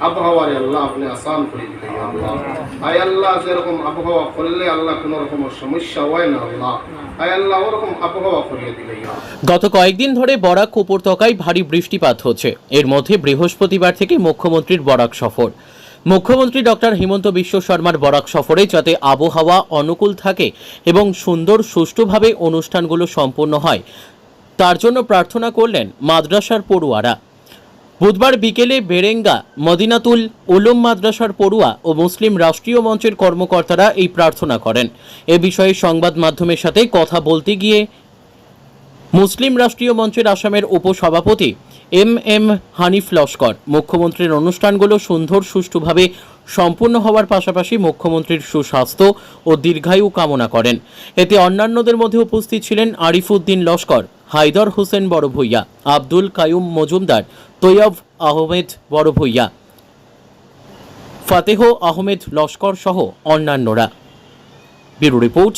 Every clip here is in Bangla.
আবহাওয়া করলে আল্লাহ সমস্যা হয় না আল্লাহ। গত কয়েকদিন ধরে বরাক উপত্যকায় ভারী বৃষ্টিপাত হচ্ছে। এর মধ্যে বৃহস্পতিবার থেকে মুখ্যমন্ত্রীর বরাক সফর। মুখ্যমন্ত্রী ডক্টর হিমন্ত বিশ্ব শর্মার বরাক সফরে যাতে আবহাওয়া অনুকূল থাকে এবং সুন্দর সুষ্ঠুভাবে অনুষ্ঠানগুলো সম্পূর্ণ হয়, তার জন্য প্রার্থনা করলেন মাদ্রাসার পড়ুয়ারা। বুধবার বিকেলে বেরেঙ্গা, মদিনাতুল উলুম মাদ্রাসার পড়ুয়া ও মুসলিম রাষ্ট্রীয় মঞ্চের কর্মকর্তারা এই প্রার্থনা করেন। এ বিষয়ে সংবাদ মাধ্যমের সাথে কথা বলতে গিয়ে মুসলিম রাষ্ট্রীয় মঞ্চের আসামের উপসভাপতি এম এম হানিফ লস্কর। মুখ্যমন্ত্রীর অনুষ্ঠানগুলো সুন্দর, সুষ্ঠুভাবে সম্পূর্ণ হওয়ার পাশাপাশি মুখ্যমন্ত্রীর সুস্বাস্থ্য ও দীর্ঘায়ু কামনা করেন। এতে অন্যান্যদের মধ্যে উপস্থিত ছিলেন আরিফুদ্দিন লস্কর, হায়দর হোসেন বড় ভূঁইয়া আব্দুল কায়ুম মজুমদার, তৈয়ব আহমেদ বড় ভূঁইয়া ফাতেহ আহমেদ লস্কর সহ অন্যান্যরা। Bureau report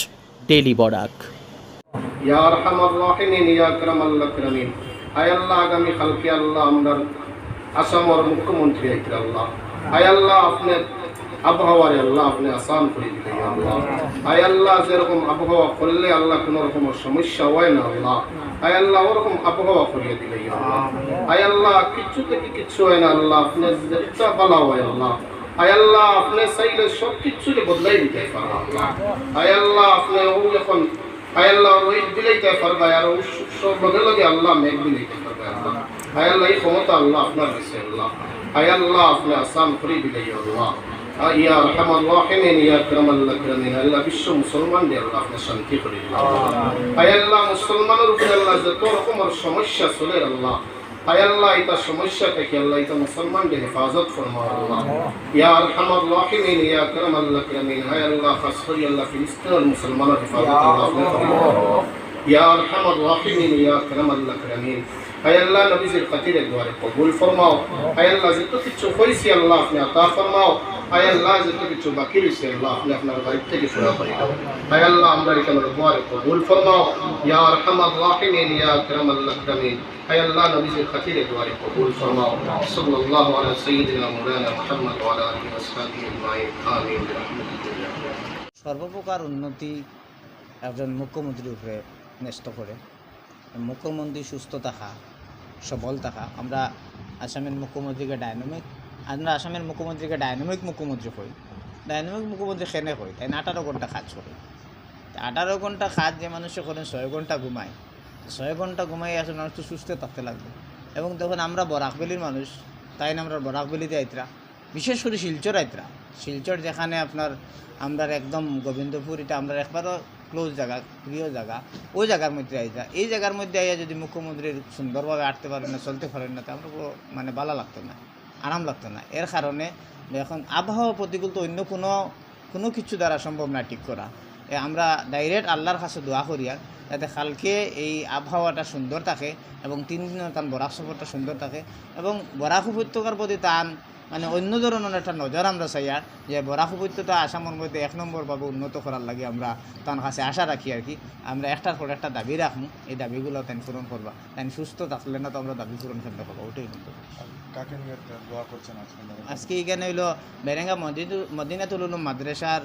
daily Barak. আয় আল্লাহ, আগামী কালকে আল্লাহ আমরার আসামর মুখ্যমন্ত্রী আইতে আল্লাহ। আয় আল্লাহ, আপনি আবহাওয়ারে আল্লাহ, আপনি আসান করে দিলে ইয়া আল্লাহ। আয় আল্লাহ, যেরকম আবহাওয়া করলে আল্লাহ কোনো রকম সমস্যা হয় না আল্লাহ। আয় আল্লাহ, ওরকম আবহাওয়া করিয়ে দিলে আল্লাহ। আয় আল্লাহ কিচ্ছু থেকে কিচ্ছু হয় না আল্লাহ, আপনি যেটা বলা হয় আল্লাহ। আয় আল্লাহ, আপনি চাইলে সব কিছুকে বদলাই দিতে পারেন আল্লাহ। আয় আল্লাহ, আপনি ও যখন আয় আল্লাহ ওই বিলাইতে পারবে আর সব লগে লগে আল্লাহ মেঘ বিলাইতে পারবে আল্লাহ আয় আল্লাহ এই ক্ষমতা আল্লাহ আপনার কাছে আল্লাহ আয় আল্লাহ আপনি আসান করে দিলে ইয়া আল্লাহ আ- ইয়া রহমান রাহিমিন ইয়া আকরামাল আকরামিন আল্লাহ বিশ্ব মুসলমান দিয়ে আল্লাহ আপনি শান্তি করে দিলে আয় আল্লাহ মুসলমানের উপরে আল্লাহ যত রকমের সমস্যা চলে আল্লাহ আয় আল্লাহ এটা সমস্যা থেকে আল্লাহ এটা মুসলমানদের হেফাজত ফরমা আল্লাহ ইয়া আরহামার রাহিমিন ইয়া আকরামাল আকরামিন আয় আল্লাহ খাস করে আল্লাহ ফিলিস্তিনের মুসলমানের হেফাজত আল্লাহ আপনি ফরমা ইয়া আরহামার রাহিমিন ইয়া আকরামাল আকরামিন আয় আল্লাহ নবীজির খাতিরে দুয়ারে কবুল ফরমাও আয় আল্লাহ যত কিছু হয়েছি আল্লাহ আপনি আতা ফরমাও আয় আল্লাহ যত কিছু বাকি রয়েছে আল্লাহ আপনি আপনার বাড়ি থেকে শুরু করে দাও আয় আল্লাহ আমরা এখানে দুয়ারে কবুল ফরমাও ইয়া আরহামার রাহিমিন ইয়া আকরামাল আকরামিন আয় আল্লাহ নবীজির খাতিরে দুয়ারে কবুল ফরমাও সাল্লাল্লাহু আলা সাইয়্যিদিনা মাওলানা মুহাম্মদ ওয়া আলা আলিহি ওয়া সাহবিহি আজমাইন আমিন বিরহমাতিল্লাহ সর্বপ্রকার উন্নতি একজন মুখ্যমন্ত্রীর উপরে ন্যস্ত করে। মুখ্যমন্ত্রী সুস্থ থাকা, সবল থাকা। আমরা আসামের মুখ্যমন্ত্রীকে ডাইনামিক আমরা আসামের মুখ্যমন্ত্রীকে ডাইনামিক মুখ্যমন্ত্রী কই ডাইনামিক মুখ্যমন্ত্রী সেনে কই তাই আঠারো ঘণ্টা কাজ করে। আঠারো ঘণ্টা কাজ যে মানুষে করেন ছয় ঘণ্টা ঘুমায়। ছয় ঘণ্টা ঘুমাই আসলে মানুষ তো সুস্থ থাকতে লাগবে। এবং তখন আমরা বরাকবেলির মানুষ। তাই না? আমরা বরাকবেলিতে আইতরা বিশেষ করে শিলচর আইতরা। শিলচর যেখানে আপনার আমরা একদম গোবিন্দপুর, এটা আমরা একবারও ক্লোজ জায়গা, প্রিয় জায়গা। ওই জায়গার মধ্যে আইতা এই জায়গার মধ্যে আইয়া যদি মুখ্যমন্ত্রীর সুন্দরভাবে আটতে পারেন না, চলতে পারেন না, তো আমরা মানে ভালো লাগতো না, আরাম লাগতো না। এর কারণে এখন আবহাওয়া প্রতিকূল তো অন্য কোনো কোনো কিছু দ্বারা সম্ভব না ঠিক করা। আমরা ডাইরেক্ট আল্লাহর কাছে দোয়া করিয়া যাতে কালকে এই আবহাওয়াটা সুন্দর থাকে এবং তিন দিনের তান বরাক সফরটা সুন্দর থাকে এবং বরাক উপত্যকার প্রতি তান মানে অন্য ধরনের একটা নজর আমরা চাই আর যে বরাক উপত্যকা আসামের মধ্যে এক নম্বর নম্বরভাবে উন্নত করার লাগে আমরা তার কাছে আশা রাখি আর কি। আমরা একটার পর একটা দাবি রাখব এই দাবিগুলো তাই পূরণ করবা। তাই সুস্থ থাকলে না তো আমরা দাবি পূরণ করতে পারব ওটাই কিন্তু আজকে? এখানে হইল বেরেঙ্গা মদিনাতুল উলুম মাদ্রাসার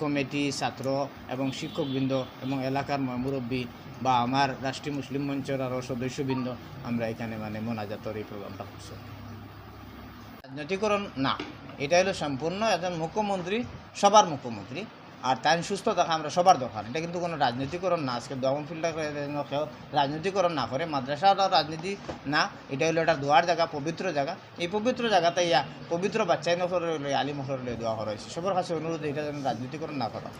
কমিটি ছাত্র এবং শিক্ষকবৃন্দ এবং এলাকার মুরব্বী বা আমার রাষ্ট্রীয় মুসলিম মঞ্চের আরও সদস্যবৃন্দ আমরা এখানে মানে মোনাজাতর এই প্রোগ্রামটা করছি। রাজনৈতিকরণ, না। এটা হলো সম্পূর্ণ একজন মুখ্যমন্ত্রী, সবার মুখ্যমন্ত্রী। আর তাই সুস্থ থাকা আমরা সবার দরকার। এটা কিন্তু কোনো রাজনীতিকরণ না। আজকে দমন ফিল্ডার কেউ রাজনীতিকরণ না করে মাদ্রাসাটা রাজনীতি না। এটা হলো একটা দোয়ার জায়গা, পবিত্র জায়গা। এই পবিত্র জায়গাতে ইয়া পবিত্র বাচ্চাই নখর আলী মখর দেওয়া করা হয়েছে। সবার কাছে অনুরোধ, এটা যেন রাজনীতিকরণ না করা।